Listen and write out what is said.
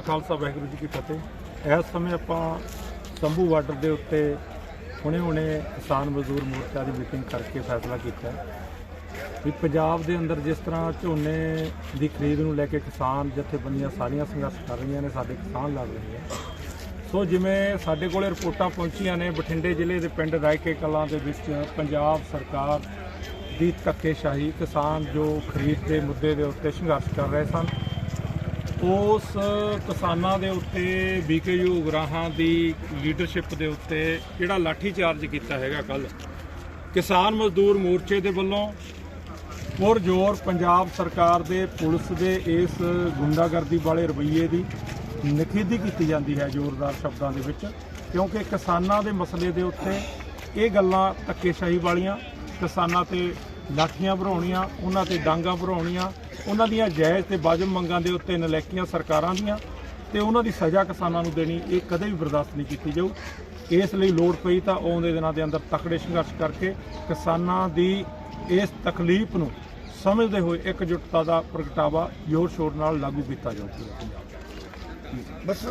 ਖਾਲਸਾ, ਵਾਹਿਗੁਰੂ ਜੀ ਕੀ ਫਤਿਹ। ਇਸ ਸਮੇਂ ਆਪਾਂ ਸੰਭੂ ਬਾਰਡਰ ਦੇ ਉੱਤੇ ਹੁਣੇ-ਹੁਣੇ ਕਿਸਾਨ ਮਜ਼ਦੂਰ ਮੋਰਚਾ ਦੀ ਮੀਟਿੰਗ ਕਰਕੇ ਫੈਸਲਾ ਕੀਤਾ ਵੀ ਪੰਜਾਬ ਦੇ ਅੰਦਰ ਜਿਸ ਤਰ੍ਹਾਂ ਝੋਨੇ ਦੀ ਖਰੀਦ ਨੂੰ ਲੈ ਕੇ ਕਿਸਾਨ ਜਥੇਬੰਦੀਆਂ ਸਾਰੀਆਂ ਸੰਘਰਸ਼ ਕਰ ਰਹੀਆਂ ਨੇ, ਸਾਡੇ ਕਿਸਾਨ ਲੜ ਰਹੇ ਆ ਸੋ ਜਿਵੇਂ ਸਾਡੇ ਕੋਲੇ ਰਿਪੋਰਟਾਂ ਪਹੁੰਚੀਆਂ ਨੇ, ਬਠਿੰਡੇ ਜ਼ਿਲ੍ਹੇ ਦੇ ਪਿੰਡ ਰਾਇਕੇ ਕਲਾਂ ਦੇ ਵਿੱਚ ਪੰਜਾਬ ਸਰਕਾਰ ਦੀ ਧੱਕੇਸ਼ਾਹੀ ਕਿਸਾਨ ਜੋ ਖਰੀਦ ਦੇ ਮੁੱਦੇ ਦੇ ਉੱਤੇ ਸੰਘਰਸ਼ ਕਰ ਰਹੇ ਸਨ, ਉਸ ਕਿਸਾਨਾਂ ਦੇ ਉੱਤੇ ਬੀਕੇਯੂ ਉਗਰਾਹਾਂ ਦੀ ਲੀਡਰਸ਼ਿਪ ਦੇ ਉੱਤੇ ਜਿਹੜਾ ਲਾਠੀ ਚਾਰਜ ਕੀਤਾ ਹੈਗਾ ਕੱਲ ਕਿਸਾਨ ਮਜ਼ਦੂਰ ਮੋਰਚੇ ਦੇ ਵੱਲੋਂ ਪੁਰ ਜ਼ੋਰ ਪੰਜਾਬ ਸਰਕਾਰ ਦੇ ਪੁਲਿਸ ਦੇ ਇਸ ਗੁੰਡਾਗਰਦੀ ਵਾਲੇ ਰਵੱਈਏ ਦੀ ਨਖੇਦੀ ਕੀਤੀ ਜਾਂਦੀ ਹੈ ਜ਼ੋਰਦਾਰ ਸ਼ਬਦਾਂ ਦੇ ਵਿੱਚ, ਕਿਉਂਕਿ ਕਿਸਾਨਾਂ ਦੇ ਮਸਲੇ ਦੇ ਉੱਤੇ ਇਹ ਗੱਲਾਂ ਧੱਕੇਸ਼ਾਹੀ ਵਾਲੀਆਂ, ਕਿਸਾਨਾਂ ਤੇ ਲਾਠੀਆਂ ਭਰਾਉਣੀਆਂ, ਉਹਨਾਂ ਤੇ ਡਾਂਗਾ ਭਰਾਉਣੀਆਂ, ਉਹਨਾਂ ਦੀਆਂ ਜਾਇਜ਼ ਤੇ ਵਾਜਬ ਮੰਗਾਂ ਦੇ ਉੱਤੇ ਨਲੈਕੀਆਂ ਸਰਕਾਰਾਂ ਦੀਆਂ ਤੇ ਉਹਨਾਂ ਦੀ ਸਜ਼ਾ ਕਿਸਾਨਾਂ ਨੂੰ ਦੇਣੀ, ਇਹ ਕਦੇ ਵੀ ਬਰਦਾਸ਼ਤ ਨਹੀਂ ਕੀਤੀ ਜਾਊ। ਇਸ ਲਈ ਲੋੜ ਪਈ ਤਾਂ ਆਉਂਦੇ ਦਿਨਾਂ ਦੇ ਅੰਦਰ ਤਕੜੇ ਸੰਘਰਸ਼ ਕਰਕੇ ਕਿਸਾਨਾਂ ਦੀ ਇਸ ਤਕਲੀਫ ਨੂੰ ਸਮਝਦੇ ਹੋਏ ਇਕਜੁੱਟਤਾ ਦਾ ਪ੍ਰਗਟਾਵਾ ਜ਼ੋਰ ਸ਼ੋਰ ਨਾਲ ਲਾਗੂ ਕੀਤਾ ਜਾਊਗਾ ਬਸ